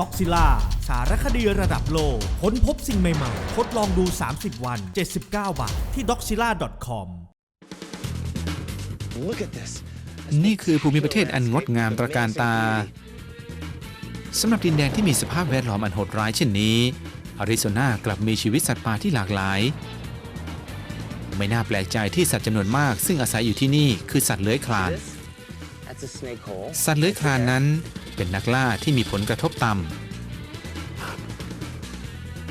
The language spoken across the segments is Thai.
ด็อกซิล่าสารคดีระดับโลกค้นพบสิ่งใหม่ๆ ทดลองดู 30 วัน 79 บาท ที่ doxilla.com Look at this. นี่คือภูมิประเทศอันงดงามตระการตาสำหรับดินแดนที่มีสภาพแวดล้อมอันโหดร้ายเช่นนี้อาริโซนากลับมีชีวิตสัตว์ป่าที่หลากหลาย ไม่น่าแปลกใจที่สัตว์จำนวนมาก ซึ่งอาศัยอยู่ที่นี่คือสัตว์เลื้อยคลาน This, สัตว์เลื้อยคลานนั้นเป็นนักล่าที่มีผลกระทบต่ำ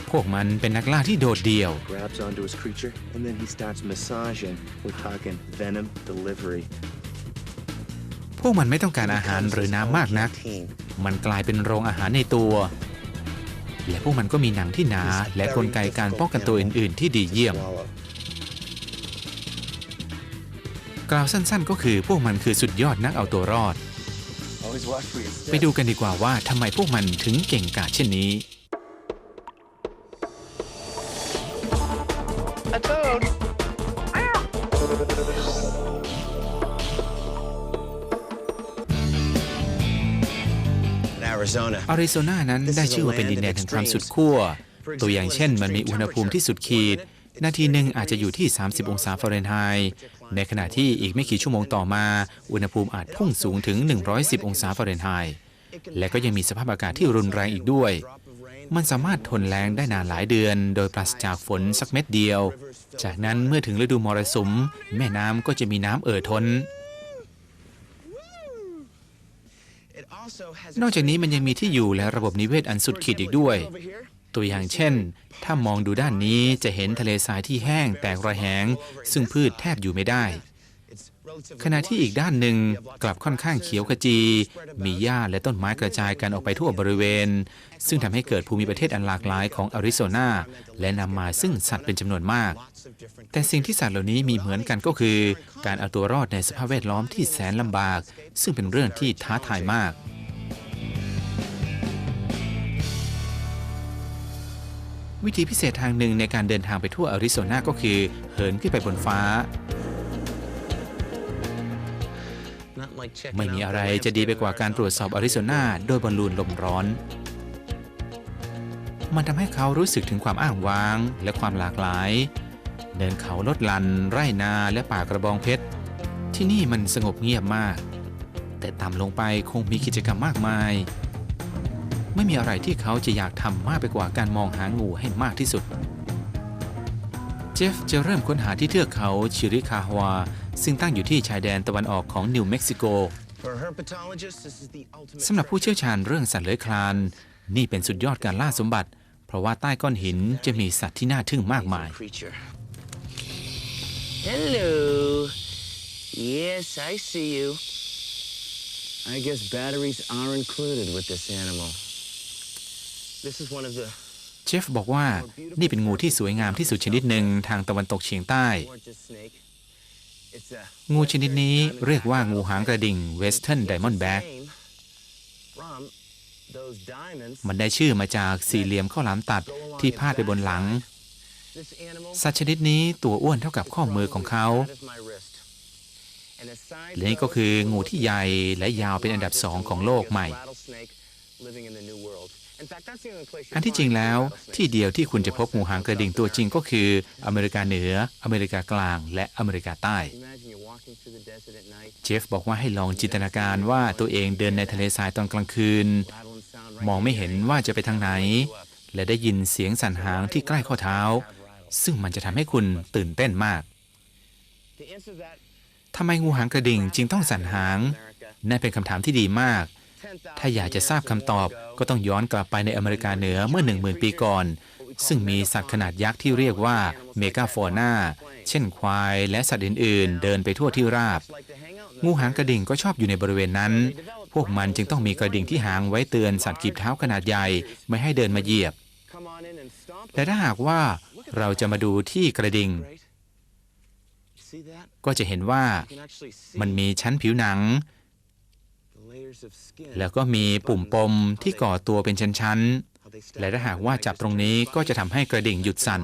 พวกมันเป็นนักล่าที่โดดเดี่ยว Grabs onto his creature, and then he starts massaging. We're talking venom delivery. พวกมันไม่ต้องการอาหารหรือน้ำมากนัก Team. มันกลายเป็นโรงอาหารในตัว และพวกมันก็มีหนังที่หนาและกลไกการป้องกันตัวอื่น ๆ ที่ดีเยี่ยม กล่าวสั้นๆ ก็คือพวกมันคือสุดยอดนักเอาตัวรอด Always watch for your ไป step. ดูกันดีกว่าว่าทำไมพวกมันถึงเก่งกาจเช่นนี้ A toad. In Arizona. อาริโซนานั้นได้ชื่อว่าเป็นดินแดนแห่งความสุดขั้ว ตัวอย่างเช่นมันมีอุณหภูมิที่สุดขีด นาทีหนึ่งอาจจะอยู่ที่ 30 องศาฟาเรนไฮต์ ในขณะที่อีกไม่กี่ชั่วโมงต่อมา อุณหภูมิอาจพุ่งสูงถึง 110 องศาฟาเรนไฮต์ และก็ยังมีสภาพอากาศที่รุนแรงอีกด้วย มันสามารถทนแรงได้นานหลายเดือน โดยปราศจากฝนสักเม็ดเดียว จากนั้นเมื่อถึงฤดูมรสุม แม่น้ำก็จะมีน้ำเอ่อท้นนอกจากนี้มันยังมีที่อยู่และระบบนิเวศอันสุดขีดอีกด้วย ตัวอย่างเช่น ถ้ามองดูด้านนี้จะเห็นทะเลทรายที่แห้งแตกระแหง ซึ่งพืชแทบอยู่ไม่ได้ ขณะที่อีกด้านหนึ่งกลับค่อนข้างเขียวขจี มีหญ้าและต้นไม้กระจายกันออกไปทั่วบริเวณ ซึ่งทำให้เกิดภูมิประเทศอันหลากหลายของอาริโซนาและนำมาซึ่งสัตว์เป็นจำนวนมาก แต่สิ่งที่สัตว์เหล่านี้มีเหมือนกันก็คือ การเอาตัวรอดในสภาพแวดล้อมที่แสนลำบาก ซึ่งเป็นเรื่องที่ท้าทายมาก วิธีพิเศษทางหนึ่งในการเดินทางไปทั่วอาริโซนาก็คือเหินขึ้นไปบนฟ้า not like checking ไม่มี out อะไร the จะดีไปกว่า landscape การตรวจสอบอาริโซนาโดยบอลลูนลมร้อน มันทำให้เขารู้สึกถึงความอ้างว้างและความหลากหลาย เดินเขาลดลัน ไร่นาและป่ากระบองเพชร ที่นี่มันสงบเงียบมาก แต่ต่ำลงไปคงมีกิจกรรมมากมาย ไม่มีอะไรที่เขาจะอยากทำมากไปกว่าการมองหางูให้มากที่สุด เจฟจะเริ่มค้นหาที่เทือกเขาชิริคาฮวา ซึ่งตั้งอยู่ที่ชายแดนตะวันออกของนิวเม็กซิโก For a herpetologist, this is the ultimate สำหรับผู้เชี่ยวชาญเรื่องสัตว์เลื้อยคลาน นี่เป็นสุดยอดการล่าสมบัติ เพราะว่าใต้ก้อนหินจะมีสัตว์ที่น่าทึ่งมากมาย creature. Hello. Yes, I see you. I guess batteries are included with this animal. This is one of the เจฟบอกว่านี่เป็นงูที่สวยงามที่สุดชนิดหนึ่งทางตะวันตกเฉียงใต้ gorgeous snake. It's a งูชนิดนี้เรียกว่างูหางกระดิ่งเวสเทิร์นไดมอนด์แบ็ก name from those diamonds. มันได้ชื่อมาจากสี่เหลี่ยมข้าวหลามตัดที่พาดไปบนหลัง This animal สัตว์ชนิดนี้ตัวอ้วนเท่ากับข้อมือของเขา that is my wrist. And aside และนี่ก็คืองูที่ใหญ่และยาวเป็นอันดับสองของโลกใหม่ อันที่จริงแล้วที่เดียวที่คุณจะพบงูหางกระดิ่งตัวจริงก็คือ อเมริกาเหนือ อเมริกากลาง และอเมริกาใต้ เจฟบอกว่าให้ลองจินตนาการว่าตัวเองเดินในทะเลทรายตอนกลางคืน มองไม่เห็นว่าจะไปทางไหน และได้ยินเสียงสั่นหางที่ใกล้ข้อเท้า ซึ่งมันจะทำให้คุณตื่นเต้นมากทำไมงูหางกระดิ่งจึงต้องสั่นหางนั่นเป็นคำถามที่ดีมาก ถ้าอยากจะทราบคำตอบก็ต้องย้อนกลับไปในอเมริกาเหนือเมื่อ 10,000 ปีก่อน ซึ่งมีสัตว์ขนาดยักษ์ที่เรียกว่าเมกาฟอนาเช่นควายและสัตว์อื่น ๆ เดินไปทั่วที่ราบ งูหางกระดิ่งก็ชอบอยู่ในบริเวณนั้น พวกมันจึงต้องมีกระดิ่งที่หางไว้เตือนสัตว์กีบเท้าขนาดใหญ่ไม่ให้เดินมาเหยียบ แต่ถ้าหากว่าเราจะมาดูที่กระดิ่งก็จะเห็นว่ามันมีชั้นผิวหนัง the layers of skin. แล้วก็มีปุ่มปมที่ก่อตัวเป็นชั้น how they ๆ stack และถ้า up หาก at ว่า night จับ just ตรง to นี้ keep ก็ up. จะทำให้กระดิ่งหยุดสั่น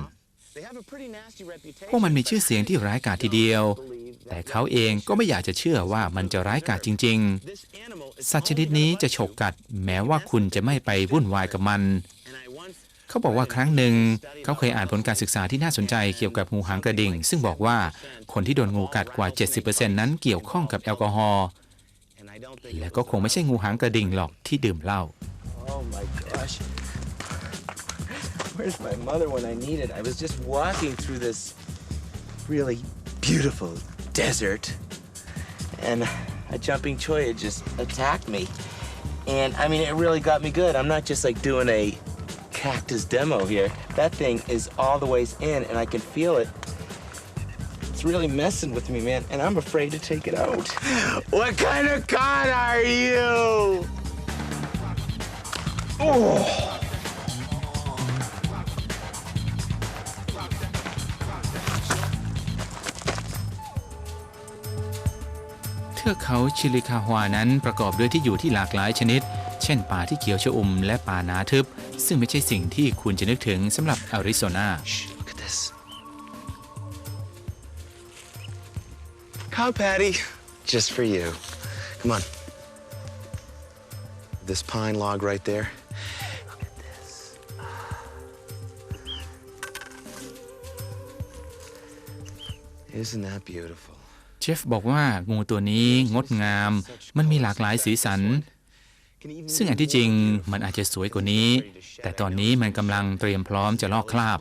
They have a pretty nasty reputation, พวกมันมี but ชื่อเสียงที่ร้ายกาจทีเดียว believe แต่เขาเองก็ไม่อยากจะเชื่อว่ามันจะร้ายกาจจริง This animal is ๆสัตว์ชนิดนี้จะฉกกัด แม้ว่าคุณจะไม่ไปวุ่นวายกับมัน and I once เขาบอกว่าครั้งหนึ่ง เขาเคยอ่านผลการศึกษาที่น่าสนใจเกี่ยวกับงูหางกระดิ่ง ซึ่งบอกว่าคนที่โดนงูกัดกว่า 70%นั้นเกี่ยวข้องกับแอลกอฮอล์ และก็คงไม่ใช่งูหางกระดิ่งหรอกที่ดื่มเหล้า Oh my gosh. Where's my mother when I need it? I was just walking through this really beautiful desert, and a jumping choya just attacked me. And I mean, it really got me good. I'm not just like doing a cactus demo here. That thing is all the ways in, and I can feel it. It's really messing with me, man, and I'm afraid to take it out. What kind of con are you? Oh. เทือกเขาชิลิคาฮวานั้นประกอบด้วยที่อยู่ที่หลากหลายชนิด เช่นป่าที่เขียวชอุ่มและป่าหนาทึบ ซึ่งไม่ใช่สิ่งที่คุณจะนึกถึงสำหรับอาริโซนา Cow patty. just for you. Come on. This pine log right there. Look at this. Isn't that beautiful? เจฟบอกว่างูตัวนี้งดงาม มันมีหลากหลายสีสัน ซึ่งอันที่จริงมันอาจจะสวยกว่านี้ แต่ตอนนี้มันกำลังเตรียมพร้อมจะลอกคราบ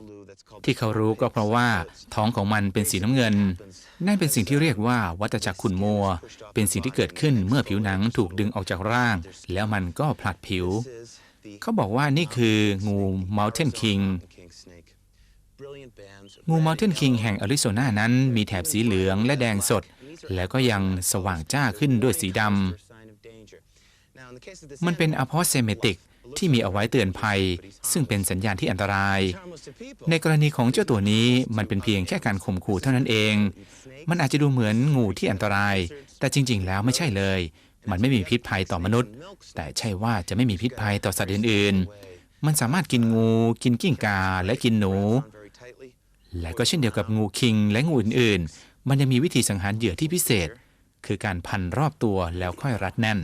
ที่เขารู้ก็เพราะว่าท้องของมันเป็นสีน้ำเงิน นั่นเป็นสิ่งที่เรียกว่าวัฏจักรขุ่นมัว เป็นสิ่งที่เกิดขึ้นเมื่อผิวหนังถูกดึงออกจากร่าง แล้วมันก็ผลัดผิว เขาบอกว่านี่คืองู Mountain King งู Mountain King แห่งอาริโซนานั้นมีแถบสีเหลืองและแดงสด แล้วก็ยังสว่างจ้าขึ้นด้วยสีดำมันเป็นอ p อ s เซเมติก ที่มีเอาไว้เตือนภัย ซึ่งเป็นสัญญาณที่อันตราย ในกรณีของเจ้าตัวนี้มันเป็นเพียงแค่การข่มขู่เท่านั้นเอง มันอาจจะดูเหมือนงูที่อันตราย แต่จริง ๆ แล้วไม่ใช่เลย มันไม่มีพิษภัยต่อมนุษย์ แต่ใช่ว่าจะไม่มีพิษภัยต่อสัตว์อื่น ๆ มันสามารถกินงู กินกิ้งกา และกินหนู และก็เช่นเดียวกับงูคิง และงูอื่น ๆ มันยังมีวิธีสังหารเหยื่อที่พิเศษ คือการพันรอบตัวแล้วค่อยรัดแน่น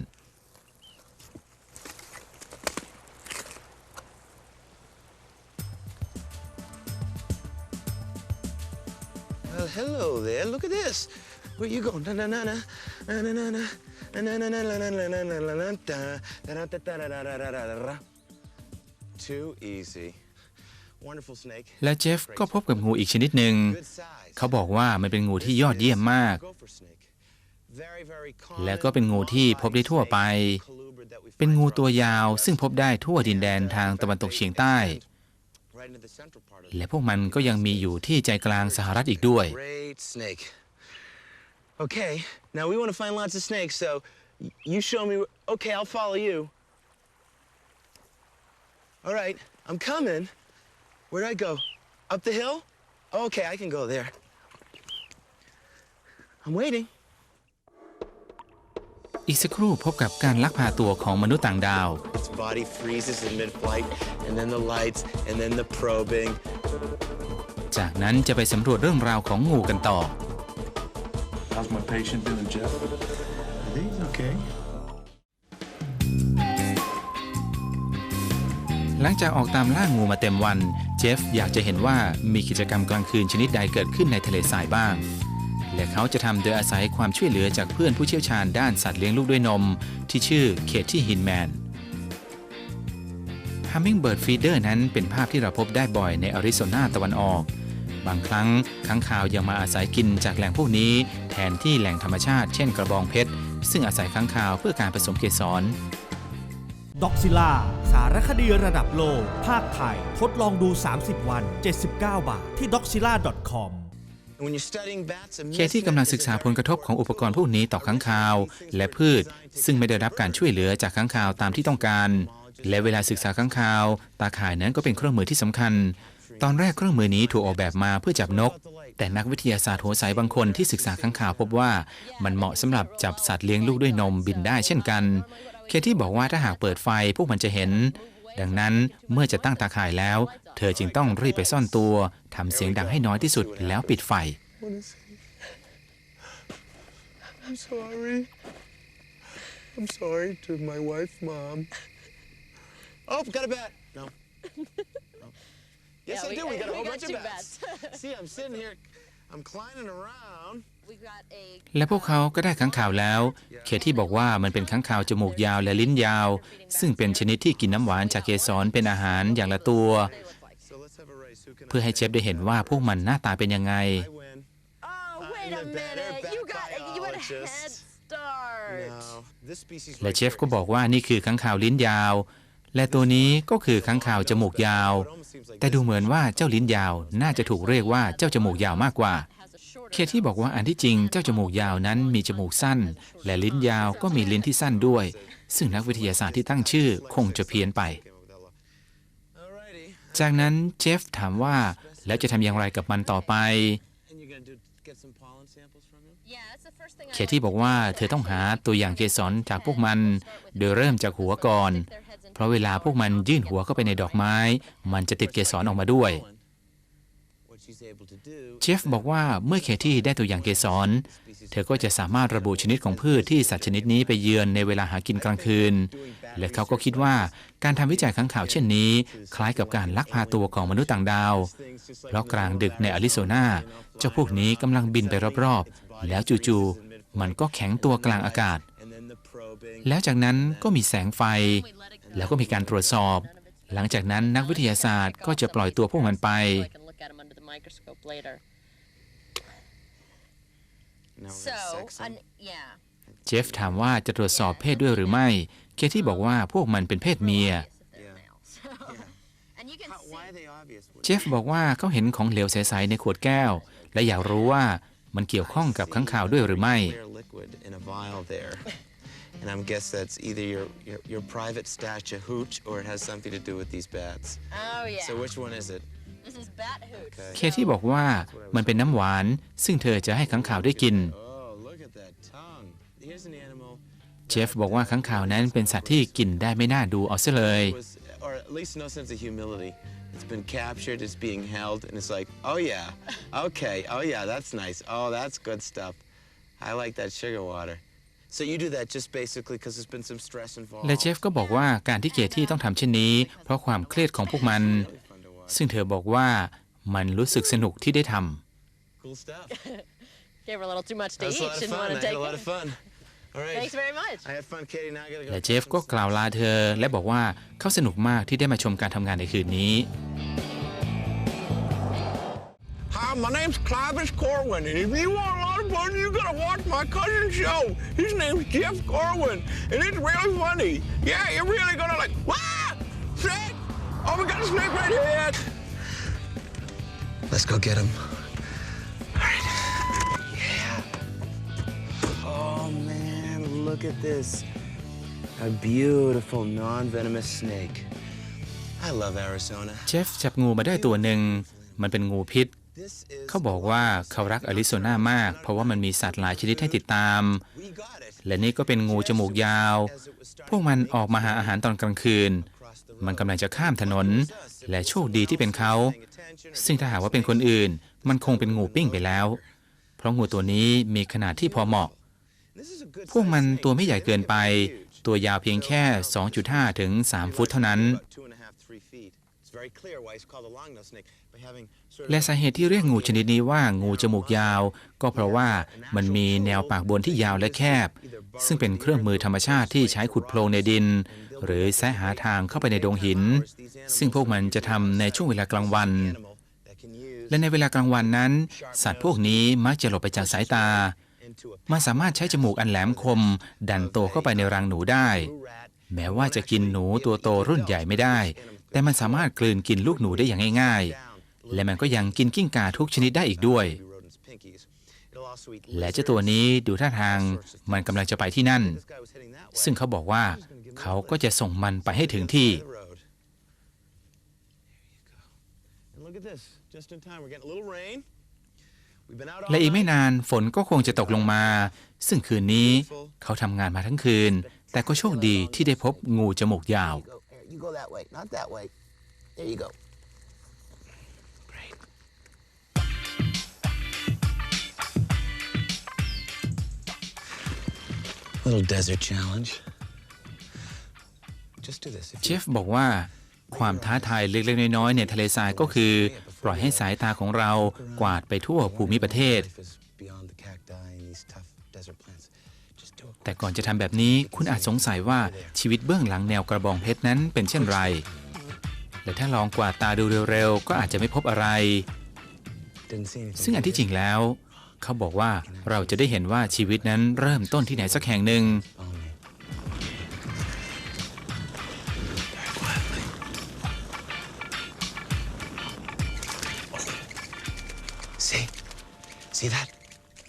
Well, hello there. Look at this. Where you going? Na na na na na na na na na na na na na na na na na na da da da da da da da da da da da. Too easy. Wonderful snake. และเจฟก็พบกับงูอีกชนิดหนึ่ง Good size. เขาบอกว่ามันเป็นงูที่ยอดเยี่ยมมาก Gopher snake. Very, very common, และก็เป็นงูที่พบได้ทั่วไป colubrid that we find เป็นงูตัวยา throughout ว the ซึ่งพบได้ทั่วดินแดนทางตะวันตกเฉียงใต้ และพวกมันก็ยังมีอยู่ที่ใจกลางสหรัฐอีกด้วย Great snake. Okay, now we want to find lots of snakes, so y- you show me. wh- Okay, I'll follow you. All right, I'm coming. Where do I go? Up the hill? Okay, I can go there. I'm waiting. อีกสักครู่พบกับการลักพาตัวของมนุษย์ต่างดาว Its body freezes in mid-flight, and then the lights, and then the probing. จากนั้นจะไปสำรวจเรื่องราวของงูกันต่อ How's my patient doing, Jeff? He's okay. หลังจากออกตามล่างูมาเต็มวัน เจฟอยากจะเห็นว่ามีกิจกรรมกลางคืนชนิดใดเกิดขึ้นในทะเลทรายบ้าง และเขาจะทำโดยอาศัยความช่วยเหลือจากเพื่อนผู้เชี่ยวชาญด้านสัตว์เลี้ยงลูกด้วยนม ที่ชื่อเคที่ฮินแมน Hummingbird Feeder นั้นเป็นภาพที่เราพบได้บ่อยในอาริโซนาตะวันออก บางครั้งค้างคาวยังมาอาศัยกินจากแหล่งพวกนี้ แทนที่แหล่งธรรมชาติเช่นกระบองเพชร ซึ่งอาศัยค้างคาวเพื่อการผสมเกสรด็อกซิล่าสารคดีระดับโลก ภาคไทย ทดลองดู 30 วัน 79 บาท ที่ doxila.com เคที่กำลังศึกษาผลกระทบของอุปกรณ์พวกนี้ต่อค้างคาว และพืช ซึ่งไม่ได้รับการช่วยเหลือจากค้างคาวตามที่ต้องการ และเวลาศึกษาค้างคาว ตาข่ายนั้นก็เป็นเครื่องมือที่สำคัญ ตอนแรกเครื่องมือนี้ถูกออกแบบมาเพื่อจับนก แต่นักวิทยาศาสตร์หัวใสบางคนที่ศึกษาค้างคาวพบว่ามันเหมาะสำหรับจับสัตว์เลี้ยงลูกด้วยนมบินได้เช่นกัน เคที่บอกว่าถ้าหากเปิดไฟพวกมันจะเห็น ดังนั้นเมื่อจะตั้งตาข่ายแล้ว เธอจึงต้องรีบไปซ่อนตัวทำเสียงดังให้น้อยที่สุดแล้วปิดไฟ I'm sorry. I'm sorry to my wife, Mom. Oh, got a bat. No. no. Yes, Yeah, I we- do. We got a we whole got bunch of two bats. See, I'm sitting here. I'm climbing around. และพวกเขาก็ได้ค้างคาวแล้ว เคที่บอกว่ามันเป็นค้างคาวจมูกยาวและลิ้นยาว ซึ่งเป็นชนิดที่กินน้ำหวานจากเกสรเป็นอาหารอย่างละตัว เพื่อให้เจฟได้เห็นว่าพวกมันหน้าตาเป็นยังไง และเจฟก็บอกว่านี่คือค้างคาวลิ้นยาว และตัวนี้ก็คือค้างคาวจมูกยาว แต่ดูเหมือนว่าเจ้าลิ้นยาวน่าจะถูกเรียกว่าเจ้าจมูกยาวมากกว่า เคที่บอกว่าอันที่จริงเจ้าจมูกยาวนั้นมีจมูกสั้น และลิ้นยาวก็มีลิ้นที่สั้นด้วย ซึ่งนักวิทยาศาสตร์ที่ตั้งชื่อคงจะเพี้ยนไป จากนั้นเจฟถามว่าแล้วจะทำอย่างไรกับมันต่อไป เคที่บอกว่าเธอต้องหาตัวอย่างเกสรจากพวกมัน โดยเริ่มจากหัวก่อน เพราะเวลาพวกมันยื่นหัวเข้าไปในดอกไม้ มันจะติดเกสรออกมาด้วย Pollen. What she's able to do. เจฟบอกว่าเมื่อเคที่ได้ตัวอย่างเกสร เธอก็จะสามารถระบุชนิดของพืชที่สัตว์ชนิดนี้ไปเยือนในเวลาหากินกลางคืน และเขาก็คิดว่าการทำวิจัยข้างข่าวเช่นนี้ คล้ายกับการลักพาตัวของมนุษย์ต่างดาว เพราะกลางดึกในอาริโซนาเจ้าพวกนี้กำลังบินไปรอบๆ แล้วจู่ๆมันก็แข็งตัวกลางอากาศ แล้วจากนั้นก็มีแสงไฟ แล้วก็มีการตรวจสอบ หลังจากนั้นนักวิทยาศาสตร์ก็จะปล่อยตัวพวกมันไป microscope later. Now we're So, gonna sex 'em. an, yeah. เจฟถามว่าจะตรวจสอบเพศด้วยหรือไม่ เคที่บอกว่าพวกมันเป็นเพศเมีย Obvious if they're males. and you can How, see. why are they obvious? What- เจฟบอกว่าเขาเห็นของเหลวใสๆในขวดแก้ว และอยากรู้ว่ามันเกี่ยวข้องกับข้างข่าวด้วยหรือไม่ Clear liquid in a vial there. And I'm guess that's either your, your, your private stash of hooch or it has something to do with these bats. Oh yeah. So which one is it? This is bat hooch. เคที่บอกว่ามันเป็นน้ำหวาน ซึ่งเธอจะให้ข้างข่าวได้กิน Oh, look at that tongue. Here's an animal เจฟบอกว่าข้างข่าวนั้นเป็นสัตว์ที่กินได้ไม่น่าดูเอาซะเลย was, or at least no sense of humility. It's been captured, it's being held, and it's like, oh yeah, okay, oh yeah, that's nice. Oh, that's good stuff. I like that sugar water. So you do that just basically because there's been some stress involved. และเจฟก็บอกว่าการที่เคที่ต้องทำเช่นนี้ เพราะความเครียดของพวกมัน Really fun to watch. ซึ่งเธอบอกว่ามันรู้สึกสนุกที่ได้ท Cool stuff. Gave her a little too much to That was eat. a lot of Didn't fun. want I to had take a lot it. of fun. All right. Thanks very much. I had fun, Katie. Now I gotta ำ go. และ catch เจฟ some ก็ stuff. กล่าวลาเธอและบอกว่าเขาสนุกมากที่ได้มาชมการทำงานในคืนนี้ Hi, my name's Clivis Corwin, and if you want a lot of fun, you gotta watch my cousin's show. His name's Jeff Corwin, and it's really funny. Yeah, you're really gonna like, ah, snake! Oh, we got a snake right here. Let's go get him. All right. Yeah. Oh man, look at this. A beautiful non-venomous snake. I love Arizona. เจฟจับงูมาได้ตัวหนึ่ง มันเป็นงูพิษ This is เขาบอกว่าเขารักอาริโซนามาก เพราะว่ามันมีสัตว์หลายชนิดให้ติดตาม we got it. และนี่ก็เป็นงูจมูกยาว พวกมันออกมาหาอาหารตอนกลางคืน มันกำลังจะข้ามถนน และโชคดีที่เป็นเขา ซึ่งถ้าหากว่าเป็นคนอื่น มันคงเป็นงูปิ้งไปแล้ว เพราะงูตัวนี้มีขนาดที่พอเหมาะ พวกมันตัวไม่ใหญ่เกินไป ตัวยาวเพียงแค่ 2.5 ถึง 3 ฟุตเท่านั้น และสาเหตุที่เรียกงูชนิดนี้ว่างูจมูกยาว ก็เพราะว่ามันมีแนวปากบนที่ยาวและแคบ ซึ่งเป็นเครื่องมือธรรมชาติที่ใช้ขุดโพรงในดิน หรือแซะหาทางเข้าไปในดงหิน ซึ่งพวกมันจะทำในช่วงเวลากลางวัน และในเวลากลางวันนั้น สัตว์พวกนี้มักจะหลบไปจากสายตา มันสามารถใช้จมูกอันแหลมคม ดันโตเข้าไปในรังหนูได้ แม้ว่าจะกินหนูตัวโตรุ่นใหญ่ไม่ได้ แต่มันสามารถกลืนกินลูกหนูได้อย่างง่าย ๆ และมันก็ยังกินกิ้งก่าทุกชนิดได้อีกด้วย และเจ้าตัวนี้ดูท่าทางมันกำลังจะไปที่นั่น ซึ่งเขาบอกว่าเขาก็จะส่งมันไปให้ถึงที่ และอีกไม่นานฝนก็คงจะตกลงมา ซึ่งคืนนี้เขาทำงานมาทั้งคืน แต่ก็โชคดีที่ได้พบงูจมูกยาว There you go. เชฟบอกว่าความท้าทายเล็กๆน้อยๆในทะเลทรายก็คือ ปล่อยให้สายตาของเรากวาดไปทั่วภูมิประเทศ life is beyond the cacti and these tough desert plants. Just do it. แต่ก่อนจะทำแบบนี้คุณอาจสงสัยว่าชีวิตเบื้องหลังแนวกระบองเพชรนั้นเป็นเช่นไร และถ้าลองกวาดตาดูเร็วๆ ก็อาจจะไม่พบอะไร Didn't see anything. ซึ่งอันที่จริงแล้ว เขาบอกว่าเราจะได้เห็นว่าชีวิตนั้นเริ่มต้นที่ไหนสักแห่งหนึ่ง Follow me. Very quietly. See? See that?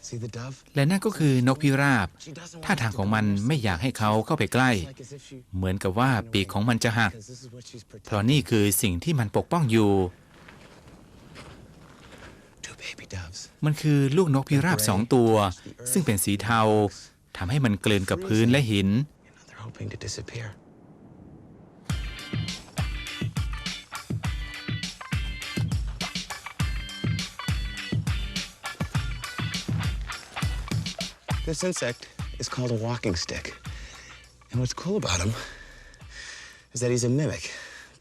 See the dove? และนั่นก็คือนกพิราบ She doesn't ท่า want ทาง to ของมันไม่อยากให้เขาเข้าไปใกล้ It's like as if she เหมือนกับว่าปีกของมันจะหัก because this is what she's เพราะ protecting. นี่คือสิ่งที่มันปกป้องอยู่ มันคือลูกนกพิราบสองตัว ซึ่งเป็นสีเทาทำให้มันกลืนกับพื้นและหิน You know, they're hoping to disappear. This insect is called a walking stick. And what's cool about him is that he's a mimic.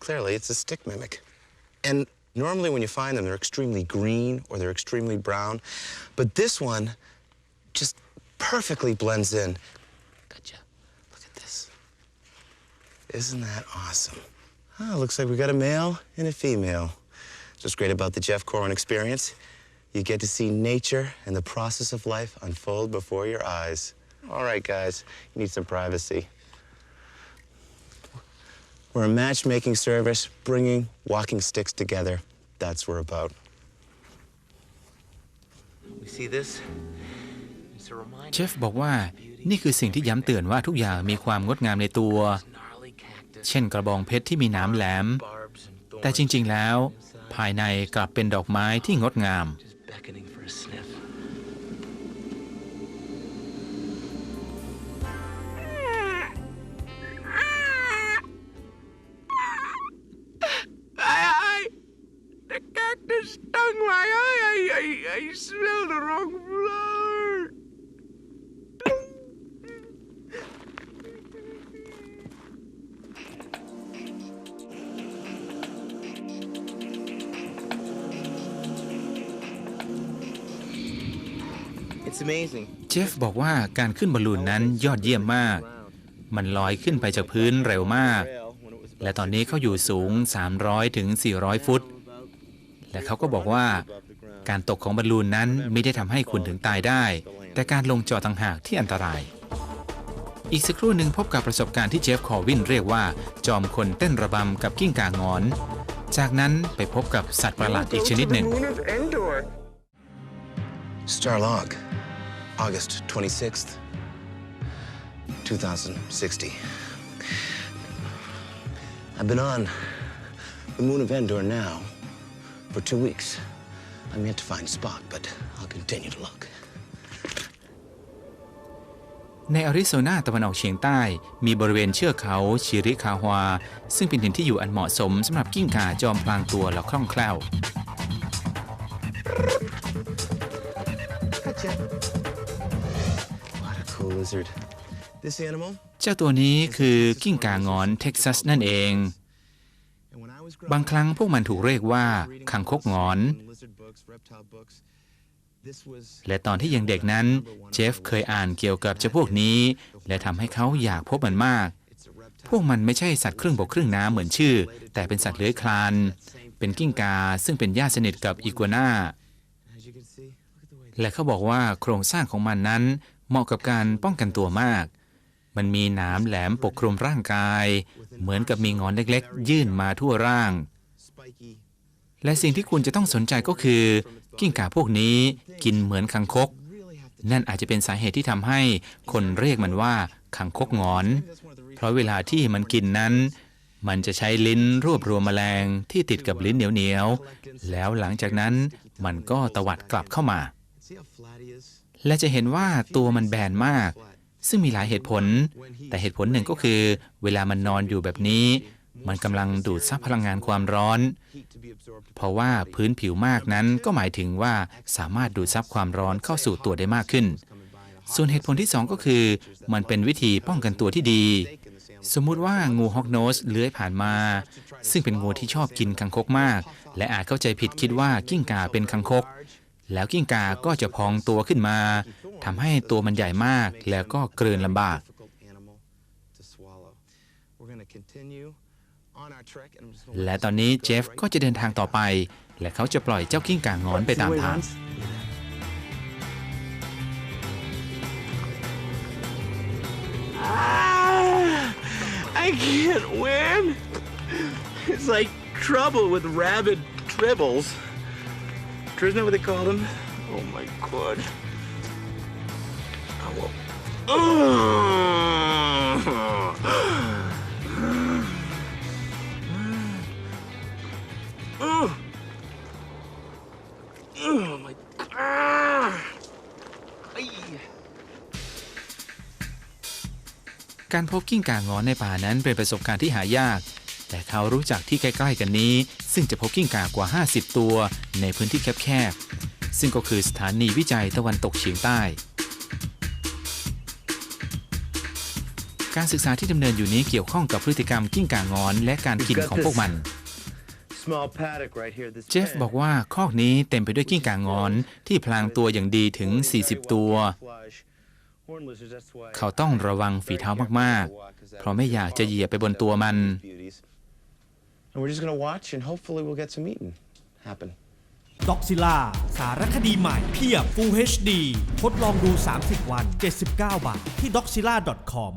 Clearly, it's a stick mimic. And normally, when you find them, they're extremely green or they're extremely brown. But this one just perfectly blends in. Gotcha. Look at this. Isn't that awesome? Oh, looks like we got a male and a female. What's great about the Jeff Corwin experience? You get to see nature and the process of life unfold before your eyes. All right, guys, you need some privacy. We're a matchmaking service bringing walking sticks together. That's what we're about. We see this? It's a reminder. เชฟบอกว่านี่คือสิ่งที่ย้ำเตือนว่าทุกอย่างมีความงดงามในตัว Gnarly cactus, เช่นกระบองเพชรที่มีหน้ำแหลม barbs, and แต่ thorns จริงๆแล้ว ภายในกลับเป็นดอกไม้ที่งดงาม เจฟบอกว่าการขึ้นบอลลูนนั้นยอดเยี่ยมมาก มันลอยขึ้นไปจากพื้นเร็วมาก และตอนนี้เขาอยู่สูง 300 ถึง 400 ฟุต และเขาก็บอกว่า การตกของบอลลูนนั้นไม่ได้ทำให้คุณถึงตายได้ แต่การลงจอต่างหากที่อันตราย อีกสักครู่หนึ่งพบกับประสบการณ์ที่เจฟคอวินเรียกว่า จอมคนเต้นระบำกับกิ้งก่างอน จากนั้นไปพบกับสัตว์ประหลาดอีกชนิดหนึ่ง Starlog, August 26th, 2060. I've been on the moon of Endor now for two weeks. I'm yet to find a spot, but I'll continue to look. ในอาริโซนาตะวันออกเฉียงใต้ มีบริเวณเชือกเขาชิริคาฮวา ซึ่งเป็นถิ่นที่อยู่อันเหมาะสมสำหรับกิ้งก่าจอมพลางตัวและคล่องแคล่ว เจ้าตัวนี้คือกิ้งก่างอนเท็กซัสนั่นเอง and when I was บางครั้งพวกมันถูกเรียกว่าคังคกงอน lizard books, reptile books, this was และตอนที่ยังเด็กนั้น เจฟเคยอ่านเกี่ยวกับเจ้าพวกนี้ และทำให้เขาอยากพบมันมาก it's a reptile. พวกมันไม่ใช่สัตว์ครึ่งบกครึ่งน้ำเหมือนชื่อ แต่เป็นสัตว์เลื้อยคลาน เป็นกิ้งกาซึ่งเป็นญาติสนิทกับอีกัวน่า As you can see, look at the way และเขาบอกว่าโครงสร้างของมันนั้น เหมาะกับการป้องกันตัวมาก มันมีหนามแหลมปกคลุมร่างกาย เหมือนกับมีงอนเล็กๆ ยื่นมาทั่วร่าง และสิ่งที่คุณจะต้องสนใจก็คือ กิ้งก่าพวกนี้กินเหมือนคังคก นั่นอาจจะเป็นสาเหตุที่ทำให้คนเรียกมันว่าคังคกงอน เพราะเวลาที่มันกินนั้นมันจะใช้ลิ้นรวบรวมแมลงที่ติดกับลิ้นเหนียวๆ แล้วหลังจากนั้นมันก็ตวัดกลับเข้ามา และจะเห็นว่าตัวมันแบนมาก ซึ่งมีหลายเหตุผล แต่เหตุผลหนึ่งก็คือ เวลามันนอนอยู่แบบนี้ มันกำลังดูดซับพลังงานความร้อน เพราะว่าพื้นผิวมากนั้นก็หมายถึงว่าสามารถดูดซับความร้อนเข้าสู่ตัวได้มากขึ้น ส่วนเหตุผลที่ 2 ก็คือ มันเป็นวิธีป้องกันตัวที่ดี สมมุติว่างูฮอกโนสเลื้อยผ่านมา ซึ่งเป็นงูที่ชอบกินคังคกมาก และอาจเข้าใจผิดคิดว่ากิ้งก่าเป็นคังคก แล้วกิ้งก่าก็จะพองตัวขึ้นมาทำให้ตัวมันใหญ่มากแล้วก็เกลืนลำบาก และตอนนี้เจฟก็จะเดินทางต่อไป และเขาจะปล่อยเจ้ากิ้งก่างอนไปตามทาง Ah, I can't win. It's like trouble with rabid tribbles. Isn't that what they call them? Oh my god. Oh, well. Oh. Oh my. Ah. Ay. การพบกิ้งก่างอนในป่านั้นเป็นประสบการณ์ที่หายาก แต่เขารู้จักที่ใกล้ๆกันนี้ ซึ่งจะพบกิ้งก่ากว่า 50 ตัวในพื้นที่แคบๆ ซึ่งก็คือสถานีวิจัยตะวันตกเฉียงใต้ การศึกษาที่ดำเนินอยู่นี้เกี่ยวข้องกับพฤติกรรมกิ้งก่างอน และการกินของพวกมัน Small paddock right here. This เจฟบอกว่าคอกนี้เต็มไปด้วยกิ้งก่างอน ที่พลางตัวอย่างดีถึง 40 ตัว เขาต้องระวังฝีเท้ามากๆ เพราะไม่อยากจะเหยียบไปบนตัวมัน And we're just going to watch, and hopefully we'll get some eating happen. ด็อกซิล่าสารคดีใหม่เพียบ Full HD ทดลองดู 30 วัน 79 บาท ที่ doxilla.com